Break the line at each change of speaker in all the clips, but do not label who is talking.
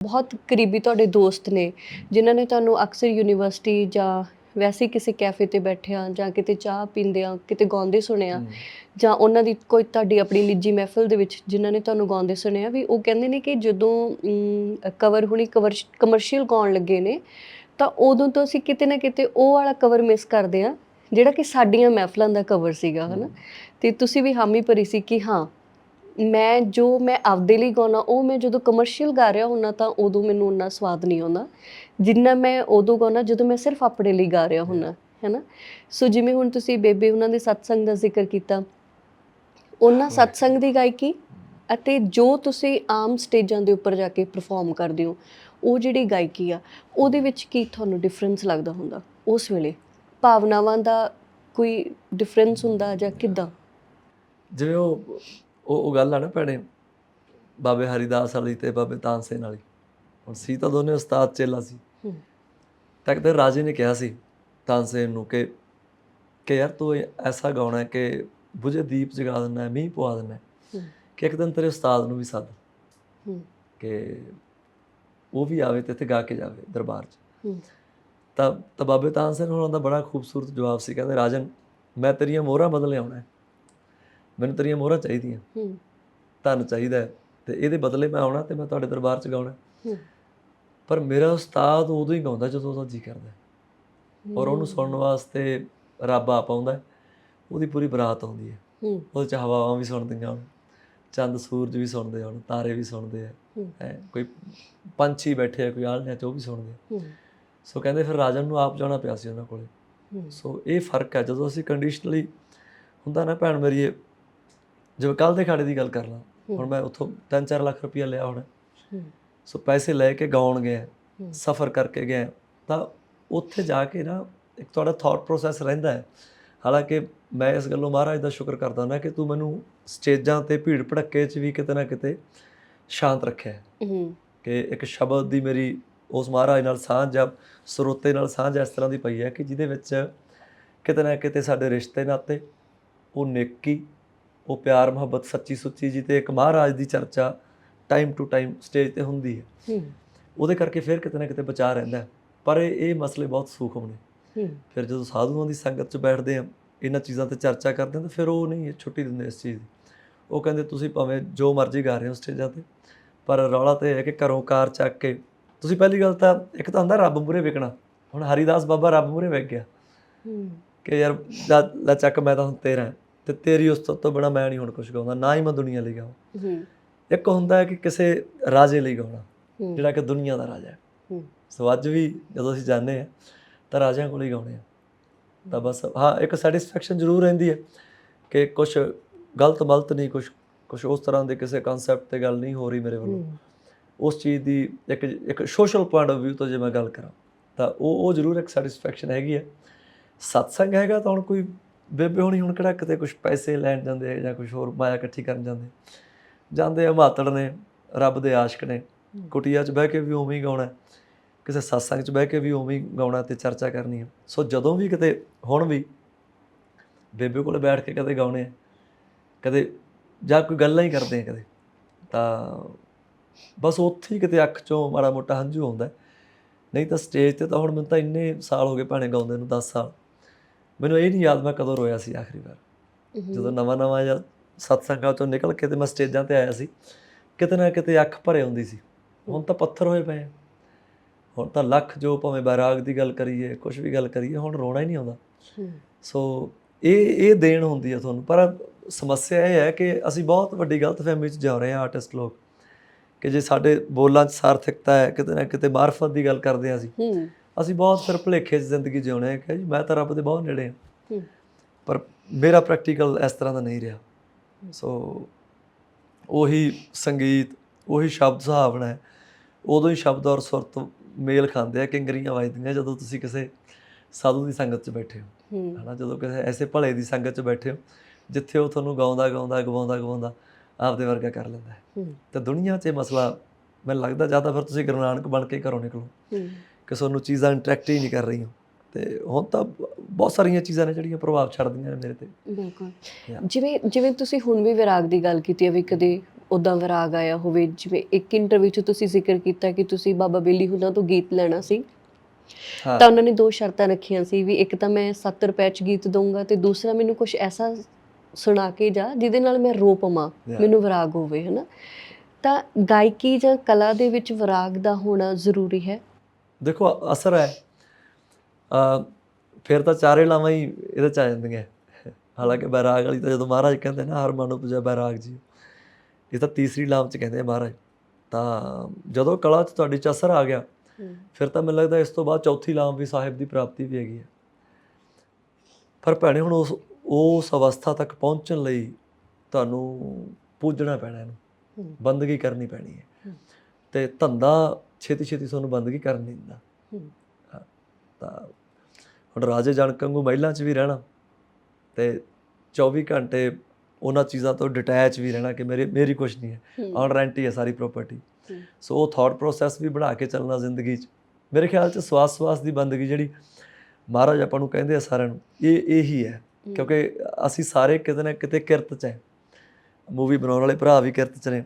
ਬਹੁਤ ਕਰੀਬੀ ਤੁਹਾਡੇ ਦੋਸਤ ਨੇ ਜਿਨ੍ਹਾਂ ਨੇ ਤੁਹਾਨੂੰ ਅਕਸਰ ਯੂਨੀਵਰਸਿਟੀ ਜਾਂ ਵੈਸੇ ਕਿਸੇ ਕੈਫੇ ਤੇ ਬੈਠਿਆਂ ਜਾਂ ਕਿਤੇ ਚਾਹ ਪੀਂਦਿਆਂ ਕਿਤੇ ਗਾਉਂਦੇ ਸੁਣਿਆ ਜਾਂ ਉਹਨਾਂ ਦੀ ਕੋਈ ਤੁਹਾਡੀ ਆਪਣੀ ਨਿੱਜੀ ਮਹਿਫਿਲ ਦੇ ਵਿੱਚ ਜਿਨ੍ਹਾਂ ਨੇ ਤੁਹਾਨੂੰ ਗਾਉਂਦੇ ਸੁਣਿਆ ਵੀ ਉਹ ਕਹਿੰਦੇ ਨੇ ਕਿ ਜਦੋਂ ਕਵਰ ਹੁਣੀ ਕਵਰ ਕਮਰਸ਼ੀਅਲ ਗਾਉਣ ਲੱਗੇ ਨੇ ਤਾਂ ਉਦੋਂ ਤੋਂ ਅਸੀਂ ਕਿਤੇ ਨਾ ਕਿਤੇ ਉਹ ਵਾਲਾ ਕਵਰ ਮਿਸ ਕਰਦੇ ਆ ਜਿਹੜਾ ਕਿ ਸਾਡੀਆਂ ਮਹਿਫਲਾਂ ਦਾ ਕਵਰ ਸੀਗਾ ਹਨਾ? ਤੇ ਤੁਸੀਂ ਵੀ ਹਾਮੀ ਭਰੀ ਸੀ ਕਿ ਹਾਂ ਮੈਂ ਜੋ ਮੈਂ ਆਪਦੇ ਲਈ ਗਾਉਣਾ ਉਹ ਮੈਂ ਜਦੋਂ ਕਮਰਸ਼ੀਅਲ ਗਾ ਰਿਹਾ ਹੁੰਨਾ ਤਾਂ ਉਦੋਂ ਮੈਨੂੰ ਉਨਾ ਸਵਾਦ ਨਹੀਂ ਆਉਂਦਾ। ਜਿੰਨਾ ਮੈਂ ਉਦੋਂ ਗਾਉਣਾ ਜਦੋਂ ਮੈਂ ਸਿਰਫ ਆਪਣੇ ਲਈ ਗਾ ਰਿਹਾ ਹੁੰਨਾ ਹੈਨਾ? ਸੋ ਜਿਵੇਂ ਹੁਣ ਤੁਸੀਂ ਬੇਬੇ ਉਹਨਾਂ ਦੇ ਸਤਸੰਗ ਦਾ ਜ਼ਿਕਰ ਕੀਤਾ ਉਹਨਾਂ ਸਤਸੰਗ ਦੀ ਗਾਇਕੀ ਅਤੇ ਜੋ ਤੁਸੀਂ ਆਮ ਸਟੇਜਾਂ ਦੇ ਉੱਪਰ ਜਾ ਕੇ ਪਰਫਾਰਮ ਕਰਦੇ ਹੋ ਉਹ ਜਿਹੜੀ ਗਾਇਕੀ ਆ ਉਹਦੇ ਵਿੱਚ ਕੀ ਤੁਹਾਨੂੰ ਡਿਫਰੈਂਸ ਲੱਗਦਾ ਹੁੰਦਾ? ਉਸ ਵੇਲੇ ਭਾਵਨਾਵਾਂ ਦਾ ਕੋਈ ਡਿਫਰੈਂਸ ਹੁੰਦਾ ਜਾਂ ਕਿਦਾਂ?
ਜਿਵੇਂ ਉਹ ਉਹ ਉਹ ਗੱਲ ਆ ਨਾ ਭੈਣੇ ਬਾਬੇ ਹਰੀਦਾਸ ਵਾਲੀ ਤੇ ਬਾਬੇ ਤਾਨਸੇਨ ਵਾਲੀ। ਹੁਣ ਸੀ ਤਾਂ ਦੋਨੇ ਉਸਤਾਦ ਚੇਲਾ ਸੀ। ਤੱਕ ਤੇ ਰਾਜੇ ਨੇ ਕਿਹਾ ਸੀ ਤਾਨਸੇਨ ਨੂੰ ਕਿ ਕਿ ਯਾਰ ਤੂੰ ਐਸਾ ਗਾਉਣਾ ਹੈ ਕਿ ਬੁਝੇ ਦੀਪ ਜਗਾ ਦੇਣਾ ਹੈ ਮੀਂਹ ਪਵਾ ਦੇਣਾ ਹੈ। ਕਿ ਇੱਕ ਦਿਨ ਤੇਰੇ ਉਸਤਾਦ ਨੂੰ ਵੀ ਸੱਦ। ਕਿ ਉਹ ਵੀ ਆਵੇ ਤੇ ਇੱਥੇ ਗਾ ਕੇ ਜਾਵੇ ਦਰਬਾਰ 'ਚ। ਤਾਂ ਤਾਂ ਬਾਬੇ ਤਾਨਸੇਨ ਹੋਰਾਂ ਦਾ ਬੜਾ ਖੂਬਸੂਰਤ ਜਵਾਬ ਸੀ। ਕਹਿੰਦੇ ਰਾਜਨ ਮੈਂ ਤੇਰੀਆਂ ਮੋਹਰਾਂ ਬਦਲੇ ਆਉਣਾ ਹੈ। ਮੈਨੂੰ ਤੇਰੀਆਂ ਮੋਹਰਾਂ ਚਾਹੀਦੀਆਂ।
ਹੂੰ।
ਧਨ ਚਾਹੀਦਾ ਹੈ ਤੇ ਇਹਦੇ ਬਦਲੇ ਮੈਂ ਆਉਣਾ ਤੇ ਮੈਂ ਤੁਹਾਡੇ ਦਰਬਾਰ 'ਚ ਗਾਉਣਾ।
ਹੂੰ।
ਪਰ ਮੇਰਾ ਉਸਤਾਦ ਉਦੋਂ ਹੀ ਗਾਉਂਦਾ ਜਦੋਂ ਉਹਦਾ ਜੀ ਕਰਦਾ ਹੈ। ਔਰ ਉਹਨੂੰ ਸੁਣਨ ਵਾਸਤੇ ਰੱਬ ਆ ਪਾਉਂਦਾ ਹੈ। ਉਹਦੀ ਪੂਰੀ ਬਰਾਤ ਆਉਂਦੀ ਹੈ।
ਹੂੰ।
ਉਹਦੇ ਚ ਹਵਾਵਾਂ ਵੀ ਸੁਣਦੀਆਂ ਹਨ ਚੰਦ ਸੂਰਜ ਵੀ ਸੁਣਦੇ ਹਨ ਤਾਰੇ ਵੀ ਸੁਣਦੇ ਆ।
ਹੂੰ।
ਹੈ ਕੋਈ ਪੰਛੀ ਬੈਠੇ ਆ ਕੋਈ ਆਲ੍ਹਣਿਆਂ ਚ ਉਹ ਵੀ ਸੁਣਦੇ ਆ।
ਹੂੰ।
ਸੋ ਕਹਿੰਦੇ ਫਿਰ ਰਾਜਨ ਨੂੰ ਆਪ ਜਾਣਾ ਪਿਆ ਸੀ ਉਹਨਾਂ ਕੋਲੇ।
ਹੂੰ।
ਸੋ ਇਹ ਫ਼ਰਕ ਹੈ ਜਦੋਂ ਅਸੀਂ ਕੰਡੀਸ਼ਨਲੀ ਹੁੰਦਾ ਨਾ ਭੈਣ ਮੇਰੀ ਇਹ ਜਿਵੇਂ ਕੱਲ ਦੇ ਖਾੜੇ ਦੀ ਗੱਲ ਕਰ ਲਾਂ ਹੁਣ ਮੈਂ ਉੱਥੋਂ 3-4 ਲੱਖ ਰੁਪਇਆ ਲਿਆ ਹੋਣਾ। ਸੋ ਪੈਸੇ ਲੈ ਕੇ ਗਾਉਣ ਗਏ
ਹੂੰ।
ਸਫ਼ਰ ਕਰਕੇ ਗਏ ਤਾਂ ਉੱਥੇ ਜਾ ਕੇ ਨਾ ਇੱਕ ਤੁਹਾਡਾ ਥਾਟ ਪ੍ਰੋਸੈਸ ਰਹਿੰਦਾ ਹੈ। ਹਾਲਾਂਕਿ ਮੈਂ ਇਸ ਗੱਲੋਂ ਮਹਾਰਾਜ ਦਾ ਸ਼ੁਕਰ ਕਰਦਾ ਨਾ ਕਿ ਤੂੰ ਮੈਨੂੰ ਸਟੇਜਾਂ ਤੇ ਭੀੜ ਭੜੱਕੇ 'ਚ ਵੀ ਕਿਤੇ ਨਾ ਕਿਤੇ ਸ਼ਾਂਤ ਰੱਖਿਆ ਕਿ ਇੱਕ ਸ਼ਬਦ ਦੀ ਮੇਰੀ ਉਸ ਮਹਾਰਾਜ ਨਾਲ ਸਾਂਝ ਆ ਸਰੋਤੇ ਨਾਲ ਸਾਂਝ ਇਸ ਤਰ੍ਹਾਂ ਦੀ ਪਈ ਹੈ ਕਿ ਜਿਹਦੇ ਵਿੱਚ ਕਿਤੇ ਨਾ ਕਿਤੇ ਸਾਡੇ ਰਿਸ਼ਤੇ ਨਾਤੇ ਉਹ ਨੇਕੀ ਉਹ ਪਿਆਰ ਮੁਹੱਬਤ ਸੱਚੀ ਸੁੱਚੀ ਜੀ ਤੇ ਇੱਕ ਮਹਾਰਾਜ ਦੀ ਚਰਚਾ ਟਾਈਮ ਟੂ ਟਾਈਮ ਸਟੇਜ ਤੇ ਹੁੰਦੀ ਹੈ। ਉਹਦੇ ਕਰਕੇ ਫਿਰ ਕਿਤੇ ਨਾ ਕਿਤੇ ਬਚਾ ਰਹਿੰਦਾ। ਪਰ ਇਹ ਮਸਲੇ ਬਹੁਤ ਸੂਖਮ ਨੇ। ਫਿਰ ਜਦੋਂ ਸਾਧੂਆਂ ਦੀ ਸੰਗਤ 'ਚ ਬੈਠਦੇ ਆ ਇਹਨਾਂ ਚੀਜ਼ਾਂ ਤੇ ਚਰਚਾ ਕਰਦੇ ਆ ਤਾਂ ਫਿਰ ਉਹ ਨਹੀਂ ਛੁੱਟੀ ਦਿੰਦੇ ਇਸ ਚੀਜ਼ ਦੀ। ਉਹ ਕਹਿੰਦੇ ਤੁਸੀਂ ਭਾਵੇਂ ਜੋ ਮਰਜ਼ੀ ਗਾ ਰਹੇ ਹੋ ਸਟੇਜਾਂ ਤੇ ਪਰ ਰੌਲਾ ਤੇ ਹੈ ਕਿ ਘਰੋਂ ਕਾਰ ਚੱਕ ਕੇ ਤੁਸੀਂ ਪਹਿਲੀ ਗੱਲ ਤਾਂ ਇੱਕ ਤਾਂ ਹੁੰਦਾ ਰੱਬ ਮੂਰੇ ਵਿਕਣਾ ਹੁਣ ਹਰੀਦਾਸ ਬਾਬਾ ਰੱਬ ਮੂਰੇ ਵਿਕ ਗਿਆ ਕਿ ਯਾਰ ਲੈ- ਚੱਕ ਮੈਂ ਤਾਂ ਹੁਣ ਤੇਰਾ ਤੇ ਤੇਰੀ ਉਸ ਤੋਂ ਬਿਨਾ ਮੈਂ ਨਹੀਂ ਹੁਣ ਕੁਝ ਗਾਉਂਦਾ ਨਾ ਹੀ ਮੈਂ ਦੁਨੀਆ ਲਈ ਗਾਵਾਂ
ਹੂੰ।
ਇੱਕ ਹੁੰਦਾ ਹੈ ਕਿ ਕਿਸੇ ਰਾਜੇ ਲਈ ਗਾਉਣਾ
ਹੂੰ।
ਜਿਹੜਾ ਕਿ ਦੁਨੀਆ ਦਾ ਰਾਜਾ ਹੈ।
ਹੂੰ।
ਸੋ ਅੱਜ ਵੀ ਜਦੋਂ ਅਸੀਂ ਜਾਂਦੇ ਆ ਤਾਂ ਰਾਜਿਆਂ ਕੋਲ ਹੀ ਗਾਉਣੇ ਆ ਤਾਂ ਬਸ ਹਾਂ ਇੱਕ ਸੈਟੀਸਫੈਕਸ਼ਨ ਜ਼ਰੂਰ ਰਹਿੰਦੀ ਹੈ ਕਿ ਕੁਝ ਗਲਤ ਮਲਤ ਨਹੀਂ ਕੁਝ ਕੁਝ ਉਸ ਤਰ੍ਹਾਂ ਦੇ ਕਿਸੇ ਕਨਸੈਪਟ ਤੇ ਗੱਲ ਨਹੀਂ ਹੋ ਰਹੀ ਮੇਰੇ ਵੱਲੋਂ।
ਹੂੰ।
ਉਸ ਚੀਜ਼ ਦੀ ਇੱਕ ਇੱਕ ਸੋਸ਼ਲ ਪੁਆਇੰਟ ਆਫ View ਤੋਂ ਜੇ ਮੈਂ ਗੱਲ ਕਰਾਂ ਤਾਂ ਉਹ ਉਹ ਜ਼ਰੂਰ ਇੱਕ ਸੈਟੀਸਫੈਕਸ਼ਨ ਹੈਗੀ ਹੈ। ਸਤਸੰਗ ਹੈਗਾ ਤਾਂ ਹੁਣ ਕੋਈ ਬੇਬੇ ਹੋਣੀ ਹੁਣ ਕਿਹੜਾ ਕਿਤੇ ਕੁਝ ਪੈਸੇ ਲੈਣ ਜਾਂਦੇ ਜਾਂ ਕੁਝ ਹੋਰ ਮਾਇਆ ਇਕੱਠੀ ਕਰਨ ਜਾਂਦੇ ਜਾਂਦੇ ਆ ਮਾਤੜ ਨੇ ਰੱਬ ਦੇ ਆਸ਼ਕ ਨੇ। ਕੁਟੀਆ 'ਚ ਬਹਿ ਕੇ ਵੀ ਉਵੇਂ ਹੀ ਗਾਉਣਾ। ਕਿਸੇ ਸਤਸੰਗ 'ਚ ਬਹਿ ਕੇ ਵੀ ਉਵੇਂ ਹੀ ਗਾਉਣਾ ਤੇ ਚਰਚਾ ਕਰਨੀ ਹੈ। ਸੋ ਜਦੋਂ ਵੀ ਕਿਤੇ ਹੁਣ ਵੀ ਬੇਬੇ ਕੋਲੇ ਬੈਠ ਕੇ ਕਦੇ ਗਾਉਣੇ ਆ ਕਦੇ ਜਾਂ ਕੋਈ ਗੱਲਾਂ ਹੀ ਕਰਦੇ ਆ ਕਦੇ ਤਾਂ ਬਸ ਉੱਥੇ ਹੀ ਕਿਤੇ ਅੱਖ ਚੋਂ ਮਾੜਾ ਮੋਟਾ ਹੰਝੂ ਆਉਂਦਾ। ਨਹੀਂ ਤਾਂ ਸਟੇਜ ਤੇ ਤਾਂ ਹੁਣ ਮੈਨੂੰ ਤਾਂ ਇੰਨੇ ਸਾਲ ਹੋ ਗਏ ਭਾਣੇ ਗਾਉਂਦੇ ਨੂੰ 10 ਸਾਲ। ਮੈਨੂੰ ਇਹ ਨਹੀਂ ਯਾਦ ਮੈਂ ਕਦੋਂ ਰੋਇਆ ਸੀ ਆਖਰੀ ਵਾਰ। ਜਦੋਂ ਨਵਾਂ ਨਵਾਂ ਜਾਂ ਸਤਸੰਗਾਂ ਤੋਂ ਨਿਕਲ ਕੇ ਤੇ ਮੈਂ ਸਟੇਜਾਂ ਤੇ ਆਇਆ ਸੀ ਕਿਤੇ ਨਾ ਕਿਤੇ ਅੱਖ ਭਰੇ ਹੁੰਦੀ ਸੀ। ਹੁਣ ਤਾਂ ਪੱਥਰ ਹੋਏ ਪਏ ਆ। ਹੁਣ ਤਾਂ ਲੱਖ ਜੋ ਭਾਵੇਂ ਬੈਰਾਗ ਦੀ ਗੱਲ ਕਰੀਏ ਕੁਝ ਵੀ ਗੱਲ ਕਰੀਏ ਹੁਣ ਰੋਣਾ ਹੀ ਨਹੀਂ ਆਉਂਦਾ। ਸੋ ਇਹ ਇਹ ਦੇਣ ਹੁੰਦੀ ਹੈ ਤੁਹਾਨੂੰ। ਪਰ ਸਮੱਸਿਆ ਇਹ ਹੈ ਕਿ ਅਸੀਂ ਬਹੁਤ ਵੱਡੀ ਗਲਤਫਹਿਮੀ 'ਚ ਜਾ ਰਹੇ ਹਾਂ ਆਰਟਿਸਟ ਲੋਕ। ਕਿ ਜੇ ਸਾਡੇ ਬੋਲਾਂ 'ਚ ਸਾਰਥਕਤਾ ਹੈ ਕਿਤੇ ਨਾ ਕਿਤੇ ਮਾਰਫਤ ਦੀ ਗੱਲ ਕਰਦੇ ਹਾਂ ਅਸੀਂ। ਅਸੀਂ ਬਹੁਤ ਫਿਰ ਭੁਲੇਖੇ ਜ਼ਿੰਦਗੀ ਜਿਉਣੇ ਆ ਕਿ ਜੀ ਮੈਂ ਤਾਂ ਰੱਬ ਦੇ ਬਹੁਤ ਨੇੜੇ ਹਾਂ। ਪਰ ਮੇਰਾ ਪ੍ਰੈਕਟੀਕਲ ਇਸ ਤਰ੍ਹਾਂ ਦਾ ਨਹੀਂ ਰਿਹਾ। ਸੋ ਉਹੀ ਸੰਗੀਤ ਉਹੀ ਸ਼ਬਦ ਸੁਹਾਵਣਾ ਹੈ। ਉਦੋਂ ਹੀ ਸ਼ਬਦ ਔਰ ਸੁਰਤ ਮੇਲ ਖਾਂਦੇ ਆ ਕਿੰਗਰੀਆਂ ਵੱਜਦੀਆਂ ਜਦੋਂ ਤੁਸੀਂ ਕਿਸੇ ਸਾਧੂ ਦੀ ਸੰਗਤ 'ਚ ਬੈਠੇ ਹੋ।
ਹੂੰ।
ਹਨਾ ਜਦੋਂ ਕਿਸੇ ਐਸੇ ਭਲੇ ਦੀ ਸੰਗਤ 'ਚ ਬੈਠੇ ਹੋ ਜਿੱਥੇ ਉਹ ਤੁਹਾਨੂੰ ਗਾਉਂਦਾ ਗਾਉਂਦਾ ਗਵਾਉਂਦਾ ਗਵਾਉਂਦਾ ਆਪਦੇ ਵਰਗਾ ਕਰ ਲੈਂਦਾ ਹੈ। ਤੇ ਦੁਨੀਆ 'ਚ ਇਹ ਮਸਲਾ ਮੈਨੂੰ ਲੱਗਦਾ ਜ਼ਿਆਦਾ ਫਿਰ ਤੁਸੀਂ ਗੁਰੂ ਨਾਨਕ ਬਣ ਕੇ ਘਰੋਂ ਨਿਕਲੋ। ਕਿ ਤੁਹਾਨੂੰ ਚੀਜ਼ਾਂ ਇੰਟਰੈਕਟ ਹੀ ਨਹੀਂ ਕਰ ਰਹੀਆਂ। ਤੇ ਹੁਣ ਤਾਂ ਬਹੁਤ ਸਾਰੀਆਂ ਚੀਜ਼ਾਂ ਨੇ ਜਿਹੜੀਆਂ ਪ੍ਰਭਾਵ ਛੱਡਦੀਆਂ ਨੇ ਮੇਰੇ ਤੇ।
ਬਿਲਕੁਲ. ਜਿਵੇਂ ਜਿਵੇਂ ਤੁਸੀਂ ਹੁਣ ਵੀ ਵਿਰਾਗ ਦੀ ਗੱਲ ਕੀਤੀ ਹੈ ਵੀ ਕਦੇ ਉਦਾਂ ਵਿਰਾਗ ਆਇਆ ਹੋਵੇ ਜਿਵੇਂ ਇੱਕ ਇੰਟਰਵਿਊ 'ਚ ਤੁਸੀਂ ਜ਼ਿਕਰ ਕੀਤਾ ਕਿ ਤੁਸੀਂ ਬਾਬਾ ਬੇਲੀ ਹੁਣਾਂ ਤੋਂ ਗੀਤ ਲੈਣਾ ਸੀ। ਤਾਂ ਉਹਨਾਂ ਨੇ ਦੋ ਸ਼ਰਤਾਂ ਰੱਖੀਆਂ ਸੀ ਵੀ ਇੱਕ ਤਾਂ ਮੈਂ 70 ਰੁਪਏ 'ਚ ਗੀਤ ਦਊਂਗਾ ਤੇ ਦੂਸਰਾ ਮੈਨੂੰ ਕੁਝ ਐਸਾ ਸੁਣਾ ਕੇ ਜਾ ਜਿਹਦੇ ਨਾਲ ਮੈਂ ਰੋ ਪਵਾਂ. ਮੈਨੂੰ ਵਿਰਾਗ ਹੋਵੇ ਹਨਾ। ਤਾਂ ਗਾਇਕੀ ਜਾਂ ਕਲਾ ਦੇ ਵਿੱਚ ਵਿਰਾਗ ਦਾ ਹੋਣਾ ਜ਼ਰੂਰੀ ਹੈ।
ਦੇਖੋ ਅਸਰ ਹੈ। ਆ ਫਿਰ ਤਾਂ ਚਾਰੇ ਲਾਵਾਂ ਹੀ ਇਹਦੇ ਚ ਆ ਜਾਂਦੀਆਂ। ਹਾਲਾਂਕਿ ਬੈਰਾਗ ਵਾਲੀ ਤਾਂ ਜਦੋਂ ਮਹਾਰਾਜ ਕਹਿੰਦੇ ਨਾ ਹਰ ਮਨੁ ਪੂਜਾ ਬੈਰਾਗ ਜੀ। ਇਹ ਤਾਂ ਤੀਸਰੀ ਲਾਮ ਚ ਕਹਿੰਦੇ ਆ ਮਹਾਰਾਜ। ਤਾਂ ਜਦੋਂ ਕਲਾ ਚ ਤੁਹਾਡੀ ਚ ਅਸਰ ਆ ਗਿਆ ਫਿਰ ਤਾਂ ਮੈਨੂੰ ਲੱਗਦਾ ਇਸ ਤੋਂ ਬਾਅਦ ਚੌਥੀ ਲਾਮ ਵੀ ਸਾਹਿਬ ਦੀ ਪ੍ਰਾਪਤੀ ਵੀ ਹੈਗੀ ਹੈ ਪਰ ਭੈਣੇ ਹੁਣ ਉਸ ਉਸ ਅਵਸਥਾ ਤੱਕ ਪਹੁੰਚਣ ਲਈ ਤੁਹਾਨੂੰ ਪੂਜਣਾ ਪੈਣਾ ਇਹਨੂੰ। ਬੰਦਗੀ ਕਰਨੀ ਪੈਣੀ ਹੂੰ। ਤੇ ਧੰਦਾ ਛੇਤੀ ਛੇਤੀ ਤੁਹਾਨੂੰ ਬੰਦਗੀ ਕਰਨ ਨਹੀਂ ਦਿੰਦਾ। ਤਾਂ ਹੁਣ ਰਾਜੇ ਜਨਕ ਵਾਂਗੂ ਮਹਿਲਾਂ 'ਚ ਵੀ ਰਹਿਣਾ ਤੇ 24 ਘੰਟੇ ਉਹਨਾਂ ਚੀਜ਼ਾਂ ਤੋਂ ਡਿਟੈਚ ਵੀ ਰਹਿਣਾ ਕਿ ਮੇਰੇ ਮੇਰੀ ਕੁਝ ਨਹੀਂ ਹੈ। ਔਨ ਰੈਂਟ ਹੀ ਹੈ ਸਾਰੀ ਪ੍ਰਾਪਰਟੀ। ਸੋ ਉਹ ਥਾਟ ਪ੍ਰੋਸੈਸ ਵੀ ਬਣਾ ਕੇ ਚੱਲਣਾ ਜ਼ਿੰਦਗੀ 'ਚ। ਮੇਰੇ ਖਿਆਲ 'ਚ ਸਵਾਸ ਸਵਾਸ ਦੀ ਬੰਦਗੀ ਜਿਹੜੀ ਮਹਾਰਾਜ ਆਪਾਂ ਨੂੰ ਕਹਿੰਦੇ ਆ ਸਾਰਿਆਂ ਨੂੰ ਇਹ ਇਹੀ ਹੈ
ਹੂੰ।
ਕਿਉਂਕਿ ਅਸੀਂ ਸਾਰੇ ਕਿਤੇ ਨਾ ਕਿਤੇ ਕਿਰਤ 'ਚ ਹੈ। ਮੂਵੀ ਬਣਾਉਣ ਵਾਲੇ ਭਰਾ ਵੀ ਕਿਰਤ 'ਚ ਨੇ।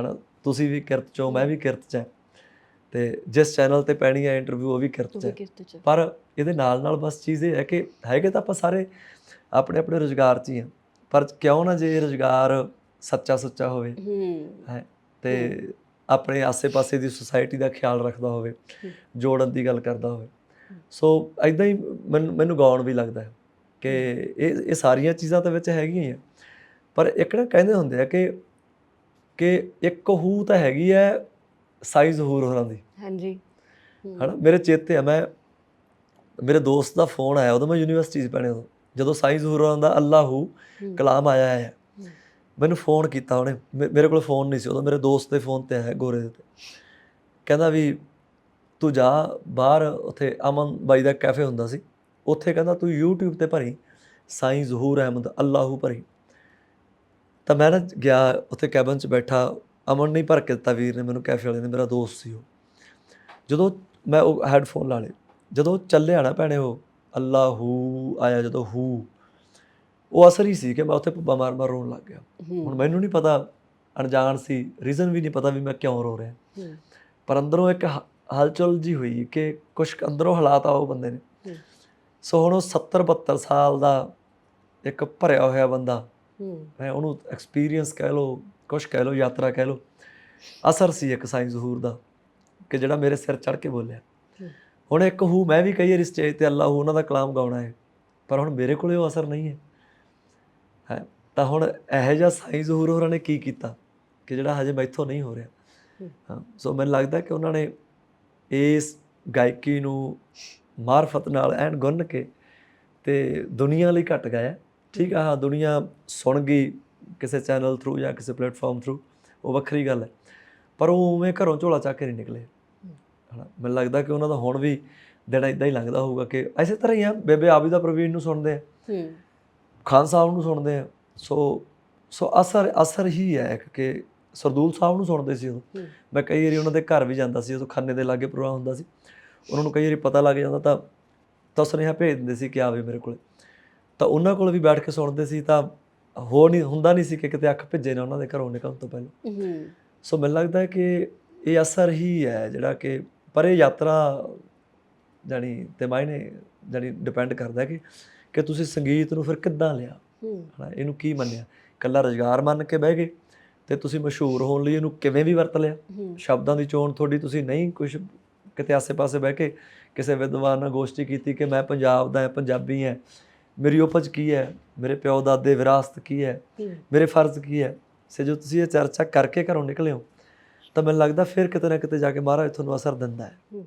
ਹਨਾ? ਤੁਸੀਂ ਵੀ ਕਿਰਤ 'ਚੋਂ ਮੈਂ ਵੀ ਕਿਰਤ 'ਚ ਹੈ। ਤੇ ਜਿਸ ਚੈਨਲ ਤੇ ਪੈਣੀ ਹੈ ਇੰਟਰਵਿਊ ਉਹ ਵੀ ਕਿਰਤ 'ਚ ਪਰ ਇਹਦੇ ਨਾਲ ਨਾਲ ਬਸ ਚੀਜ਼ ਇਹ ਹੈ ਕਿ ਹੈਗੇ ਤਾਂ ਆਪਾਂ ਸਾਰੇ ਆਪਣੇ ਆਪਣੇ ਰੋਜ਼ਗਾਰ 'ਚ ਹੀ ਆ। ਪਰ ਕਿਉਂ ਨਾ ਜੇ ਰੋਜ਼ਗਾਰ ਸੱਚਾ ਸੁੱਚਾ ਹੋਵੇ
ਹੂੰ।
ਤੇ ਆਪਣੇ ਆਸੇ-ਪਾਸੇ ਦੀ ਸੁਸਾਇਟੀ ਦਾ ਖਿਆਲ ਰੱਖਦਾ ਹੋਵੇ। ਜੋੜਨ ਦੀ ਗੱਲ ਕਰਦਾ ਹੋਵੇ। ਸੋ ਐਦਾਂ ਹੀ ਮੈਨੂੰ ਮੈਨੂੰ ਗਾਉਣ ਵੀ ਲੱਗਦਾ ਹੈ ਕਿ ਇਹ ਇਹ ਸਾਰੀਆਂ ਚੀਜ਼ਾਂ ਤਾਂ ਵਿੱਚ ਹੈਗੀਆਂ ਹੀ ਆ। ਪਰ ਇੱਕ ਨਾ ਕਹਿੰਦੇ ਹੁੰਦੇ ਆ ਕਿ ਕਿ ਇੱਕ ਹੂ ਤਾਂ ਹੈਗੀ ਹੈ ਸਾਈਜ਼ ਹੂਰ ਹੋਰਾਂ ਦੀ।
ਹਾਂਜੀ। ਹੂੰ।
ਹਨਾ? ਮੇਰੇ ਚੇਤੇ ਆ ਮੈਂ ਮੇਰੇ ਦੋਸਤ ਦਾ ਫੋਨ ਆਇਆ ਉਦੋਂ ਮੈਂ ਯੂਨੀਵਰਸਿਟੀ 'ਚ ਪੈਣੇ ਉਦੋਂ। ਜਦੋਂ ਸਾਈਜ਼ ਹੂਰ ਹੋਰਾਂ ਦਾ ਅੱਲਾਹੂ। ਕਲਾਮ ਆਇਆ ਹੈ। ਮੈਨੂੰ ਫੋਨ ਕੀਤਾ ਉਹਨੇ। ਮੇਰੇ ਕੋਲ ਫੋਨ ਨਹੀਂ ਸੀ ਉਦੋਂ ਮੇਰੇ ਦੋਸਤ ਦੇ ਫੋਨ ਤੇ ਆਇਆ ਗੋਰੇ ਦੇ ਤੇ ਕਹਿੰਦਾ ਵੀ ਤੂੰ ਜਾ ਬਾਹਰ ਉੱਥੇ ਅਮਨ ਬਾਈ ਦਾ ਕੈਫੇ ਹੁੰਦਾ ਸੀ। ਉੱਥੇ ਕਹਿੰਦਾ ਤੂੰ YouTube ਤੇ ਭਰੀ ਸਾਈਂ ਜ਼ਹੂਰ ਅਹਿਮਦ ਅੱਲਾਹੂ ਭਰੀ। ਤਾਂ ਮੈਂ ਨਾ ਗਿਆ ਉੱਥੇ ਕੈਬਨ 'ਚ ਬੈਠਾ ਅਮਨ ਨਹੀਂ ਭਰ ਕੇ ਦਿੱਤਾ ਵੀਰ ਨੇ ਮੈਨੂੰ ਕੈਫੇ ਵਾਲੇ ਨੇ ਮੇਰਾ ਦੋਸਤ ਸੀ ਉਹ ਜਦੋਂ ਮੈਂ ਉਹ ਹੈੱਡਫੋਨ ਲਾ ਲਏ ਜਦੋਂ ਚੱਲਿਆ ਨਾ ਭੈਣੇ ਉਹ ਅੱਲਾਹੂ ਆਇਆ ਜਦੋਂ ਹੂ ਉਹ ਅਸਰ ਹੀ ਸੀ ਕਿ ਮੈਂ ਉੱਥੇ ਭੁੱਬਾ ਮਾਰ ਮਾਰ ਰੋਣ ਲੱਗ ਗਿਆ
ਹੂੰ।
ਹੁਣ ਮੈਨੂੰ ਨਹੀਂ ਪਤਾ ਅਣਜਾਣ ਸੀ ਰੀਜ਼ਨ ਵੀ ਨਹੀਂ ਪਤਾ ਵੀ ਮੈਂ ਕਿਉਂ ਰੋ ਰਿਹਾ
ਹੂੰ।
ਪਰ ਅੰਦਰੋਂ ਇੱਕ ਹ- ਹਲਚਲ ਜੀ ਹੋਈ ਕਿ ਕੁਝ ਅੰਦਰੋਂ ਹਾਲਾਤ ਆ ਉਹ ਬੰਦੇ ਨੇ
ਹੂੰ।
ਸੋ ਹੁਣ ਉਹ 70 72 ਸਾਲ ਦਾ ਇੱਕ ਭਰਿਆ ਹੋਇਆ ਬੰਦਾ
ਹੂੰ
ਹੈ ਉਹਨੂੰ ਐਕਸਪੀਰੀਅੰਸ ਕਹਿ ਲਓ ਕੁਝ ਕਹਿ ਲਓ ਯਾਤਰਾ ਕਹਿ ਲਓ। ਅਸਰ ਸੀ ਇੱਕ ਸਾਈਂ ਜ਼ਹੂਰ ਦਾ ਕਿ ਜਿਹੜਾ ਮੇਰੇ ਸਿਰ ਚੜ ਕੇ ਬੋਲਿਆ। ਹੁਣ ਇੱਕ ਹੂ ਮੈਂ ਵੀ ਕਈ ਵਾਰੀ ਸਟੇਜ ਤੇ ਅੱਲਾਹ ਉਹਨਾਂ ਦਾ ਕਲਾਮ ਗਾਉਣਾ ਹੈ ਪਰ ਹੁਣ ਮੇਰੇ ਕੋਲੇ ਉਹ ਅਸਰ ਨਹੀਂ ਹੈ। ਹੈ? ਤਾਂ ਹੁਣ ਇਹੋ ਜਿਹਾ ਸਾਈਂ ਜ਼ਹੂਰ ਹੋਰਾਂ ਨੇ ਕੀ ਕੀਤਾ ਕਿ ਜਿਹੜਾ ਹਜੇ ਮੈਥੋਂ ਨਹੀਂ ਹੋ ਰਿਹਾ?
ਹੂੰ।
ਸੋ ਮੈਨੂੰ ਲੱਗਦਾ ਕਿ ਉਹਨਾਂ ਨੇ ਇਸ ਗਾਇਕੀ ਨੂੰ ਮਾਰਫਤ ਨਾਲ ਐਨ ਗੁੰਨ ਕੇ ਤੇ ਦੁਨੀਆ ਲਈ ਘਟ ਗਾਇਆ। ਠੀਕ ਆ ਹਾਂ ਦੁਨੀਆ ਸੁਣ ਗਈ ਕਿਸੇ ਚੈਨਲ ਥਰੂ ਜਾਂ ਕਿਸੇ ਪਲੇਟਫਾਰਮ ਥਰੂ ਉਹ ਵੱਖਰੀ ਗੱਲ ਹੈ। ਪਰ ਉਹ ਉਵੇਂ ਘਰੋਂ ਝੋਲਾ ਚੱਕ ਕੇ ਨਹੀਂ ਨਿਕਲੇ। ਹਨਾ ਮੈਨੂੰ ਲੱਗਦਾ ਕਿ ਉਹਨਾਂ ਦਾ ਹੁਣ ਵੀ ਦਿਨ ਇਦਾਂ ਹੀ ਲੰਘਦਾ ਹੋਊਗਾ ਕਿ ਐਸੇ ਤਰ੍ਹਾਂ ਹੀ ਆ ਬੇਬੇ ਆਬਿਦਾ ਪ੍ਰਵੀਨ ਨੂੰ ਸੁਣਦੇ ਆ।
ਹੂੰ।
ਖਾਨ ਸਾਹਿਬ ਨੂੰ ਸੁਣਦੇ ਆ। ਸੋ ਸੋ ਅਸਰ ਅਸਰ ਹੀ ਹੈ ਇੱਕ ਕਿ ਸਰਦੂਲ ਸਾਹਿਬ ਨੂੰ ਸੁਣਦੇ ਸੀ ਉਦੋਂ
ਹੂੰ।
ਮੈਂ ਕਈ ਵਾਰੀ ਉਹਨਾਂ ਦੇ ਘਰ ਵੀ ਜਾਂਦਾ ਸੀ ਉਦੋਂ ਖੰਨੇ ਦੇ ਲਾਗੇ ਪ੍ਰੋਗਰਾਮ ਹੁੰਦਾ ਸੀ। ਉਹਨਾਂ ਨੂੰ ਕਈ ਵਾਰੀ ਪਤਾ ਲੱਗ ਜਾਂਦਾ ਤਾਂ ਤਾਂ ਸੁਨੇਹਾ ਭੇਜ ਦਿੰਦੇ ਸੀ ਕਿ ਆਵੇ ਮੇਰੇ ਕੋਲੇ। ਤਾਂ ਉਹਨਾਂ ਕੋਲ ਵੀ ਬੈਠ ਕੇ ਸੁਣਦੇ ਸੀ ਤਾਂ ਹੋ ਨਹੀਂ ਹੁੰਦਾ ਨਹੀਂ ਸੀ ਕਿ ਕਿਤੇ ਅੱਖ ਭਿੱਜੇ ਨਾ ਉਹਨਾਂ ਦੇ ਘਰੋਂ ਨਿਕਲਣ ਤੋਂ ਪਹਿਲਾਂ।
ਹੂੰ।
ਸੋ ਮੈਨੂੰ ਲੱਗਦਾ ਹੈ ਕਿ ਇਹ ਅਸਰ ਹੀ ਹੈ ਜਿਹੜਾ ਕਿ ਪਰ ਇਹ ਯਾਤਰਾ ਜਾਣੀ ਤੇ ਮਾਇਨੇ ਜਾਣੀ ਡਿਪੈਂਡ ਕਰਦਾ ਕਿ ਕਿ ਤੁਸੀਂ ਸੰਗੀਤ ਨੂੰ ਫਿਰ ਕਿੱਦਾਂ ਲਿਆ?
ਹੂੰ।
ਹਨਾ ਇਹਨੂੰ ਕੀ ਮੰਨਿਆ? ਕੱਲਾ ਰੁਜ਼ਗਾਰ ਮੰਨ ਕੇ ਬਹਿ ਗਏ ਤੇ ਤੁਸੀਂ ਮਸ਼ਹੂਰ ਹੋਣ ਲਈ ਇਹਨੂੰ ਕਿਵੇਂ ਵੀ ਵਰਤ ਲਿਆ? ਸ਼ਬਦਾਂ ਦੀ ਚੋਣ ਤੁਹਾਡੀ ਤੁਸੀਂ ਨਹੀਂ ਕੁਝ ਕਿਤੇ ਆਸੇ-ਪਾਸੇ ਬਹਿ ਕੇ ਕਿਸੇ ਵਿਦਵਾਨ ਨਾਲ ਗੋਸ਼ਟੀ ਕੀਤੀ ਕਿ ਮੈਂ ਪੰਜਾਬ ਦਾ ਹਾਂ ਪੰਜਾਬੀ ਹਾਂ ਮੇਰੀ ਉਪਜ ਕੀ ਹੈ? ਮੇਰੇ ਪਿਓ ਦਾਦੇ ਵਿਰਾਸਤ ਕੀ ਹੈ? ਮੇਰੇ ਫਰਜ਼ ਕੀ ਹੈ? ਸੇ ਜੋ ਤੁਸੀਂ ਇਹ ਚਰਚਾ ਕਰਕੇ ਘਰੋਂ ਨਿਕਲੇ ਹੋ ਤਾਂ ਮੈਨੂੰ ਲੱਗਦਾ ਫਿਰ ਕਿਤੇ ਨਾ ਕਿਤੇ ਜਾ ਕੇ ਮਹਾਰਾਜ ਤੁਹਾਨੂੰ ਅਸਰ ਦਿੰਦਾ
ਹੂੰ।